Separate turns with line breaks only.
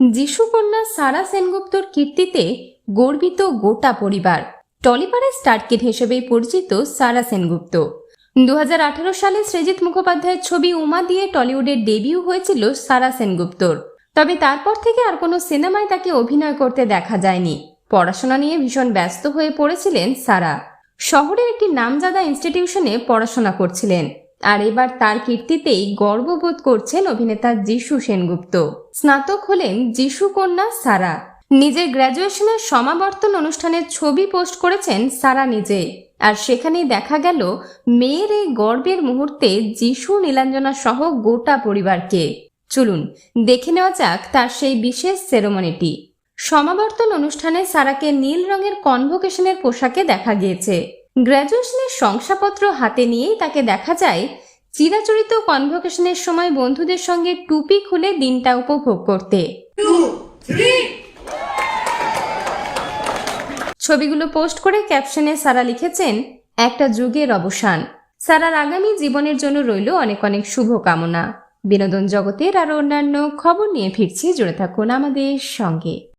যিশুকন্যা সারা সেনগুপ্তর কীর্তিতে গর্বিত গোটা পরিবার। টলিপাড়ার স্টারকিড হিসেবেই পরিচিত সারা সেনগুপ্ত। দুহাজার আঠারো সালে সৃজিত মুখোপাধ্যায়ের ছবি উমা দিয়ে টলিউডের ডেবিউ হয়েছিল সারা সেনগুপ্তর। তবে তারপর থেকে আর কোনো সিনেমায় তাকে অভিনয় করতে দেখা যায়নি। পড়াশোনা নিয়ে ভীষণ ব্যস্ত হয়ে পড়েছিলেন সারা। শহরের একটি নামজাদা ইনস্টিটিউশনে পড়াশোনা করছিলেন। আর এবার তার কীর্তিতেই গর্ববোধ করছেন অভিনেতা যিশু সেনগুপ্ত। স্নাতক হলেন যিশু কন্যা সারা। নিজের গ্র্যাজুয়েশনের সমাবর্তন অনুষ্ঠানের ছবি পোস্ট করেছেন সারা নিজে। আর সেখানেই দেখা গেল মেয়ের এই গর্বের মুহূর্তে যিশু নীলাঞ্জনা সহ গোটা পরিবারকে। চলুন, দেখে নেওয়া যাক তার সেই বিশেষ সেরেমনিটি। সমাবর্তন অনুষ্ঠানে সারাকে নীল রঙের কনভোকেশনের পোশাকে দেখা গিয়েছে। গ্র্যাজুয়েশনের শংসাপত্র হাতে নিয়েই তাকে দেখা যায় চিরাচরিত কনভোকেশনের সময় বন্ধুদের সঙ্গে টুপি খুলে দিনটা উপভোগ করতে। ছবিগুলো পোস্ট করে ক্যাপশনে সারা লিখেছেন, একটা যুগের অবসান। সারার আগামী জীবনের জন্য রইল অনেক অনেক শুভ কামনা বিনোদন জগতের আরও অন্যান্য খবর নিয়ে ফিরছি, জুড়ে থাকুন আমাদের সঙ্গে।